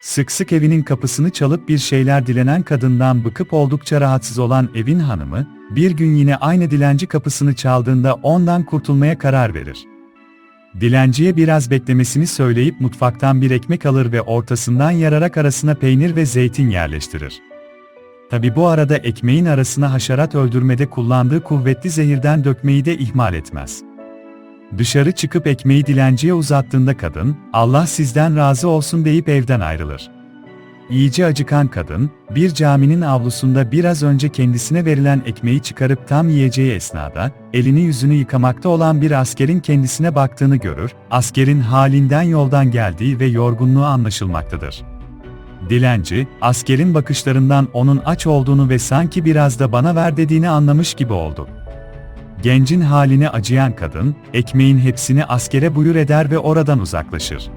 Sık sık evinin kapısını çalıp bir şeyler dilenen kadından bıkıp oldukça rahatsız olan evin hanımı, bir gün yine aynı dilenci kapısını çaldığında ondan kurtulmaya karar verir. Dilenciye biraz beklemesini söyleyip mutfaktan bir ekmek alır ve ortasından yararak arasına peynir ve zeytin yerleştirir. Tabi bu arada ekmeğin arasına haşerat öldürmede kullandığı kuvvetli zehirden dökmeyi de ihmal etmez. Dışarı çıkıp ekmeği dilenciye uzattığında kadın, Allah sizden razı olsun deyip evden ayrılır. İyice acıkan kadın, bir caminin avlusunda biraz önce kendisine verilen ekmeği çıkarıp tam yiyeceği esnada, elini yüzünü yıkamakta olan bir askerin kendisine baktığını görür, askerin halinden yoldan geldiği ve yorgunluğu anlaşılmaktadır. Dilenci, askerin bakışlarından onun aç olduğunu ve sanki biraz da bana ver dediğini anlamış gibi oldu. Gencin haline acıyan kadın, ekmeğin hepsini askere buyur eder ve oradan uzaklaşır.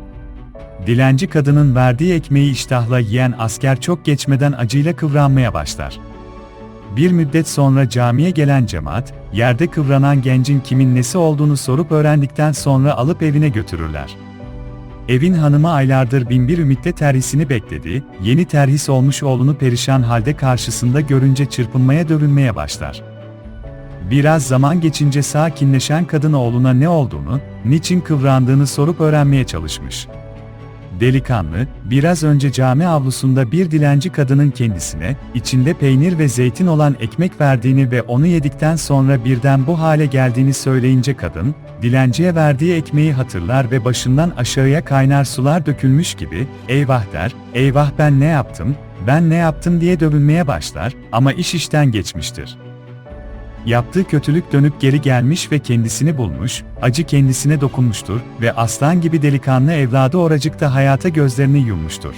Dilenci kadının verdiği ekmeği iştahla yiyen asker çok geçmeden acıyla kıvranmaya başlar. Bir müddet sonra camiye gelen cemaat, yerde kıvranan gencin kimin nesi olduğunu sorup öğrendikten sonra alıp evine götürürler. Evin hanımı aylardır binbir ümitle terhisini bekledi, yeni terhis olmuş oğlunu perişan halde karşısında görünce çırpınmaya dövünmeye başlar. Biraz zaman geçince sakinleşen kadın oğluna ne olduğunu, niçin kıvrandığını sorup öğrenmeye çalışmış. Delikanlı, biraz önce cami avlusunda bir dilenci kadının kendisine, içinde peynir ve zeytin olan ekmek verdiğini ve onu yedikten sonra birden bu hale geldiğini söyleyince kadın, dilenciye verdiği ekmeği hatırlar ve başından aşağıya kaynar sular dökülmüş gibi, eyvah der, eyvah ben ne yaptım, ben ne yaptım diye dövünmeye başlar, ama iş işten geçmiştir. Yaptığı kötülük dönüp geri gelmiş ve kendisini bulmuş, acı kendisine dokunmuştur ve aslan gibi delikanlı evladı oracıkta hayata gözlerini yummuştur.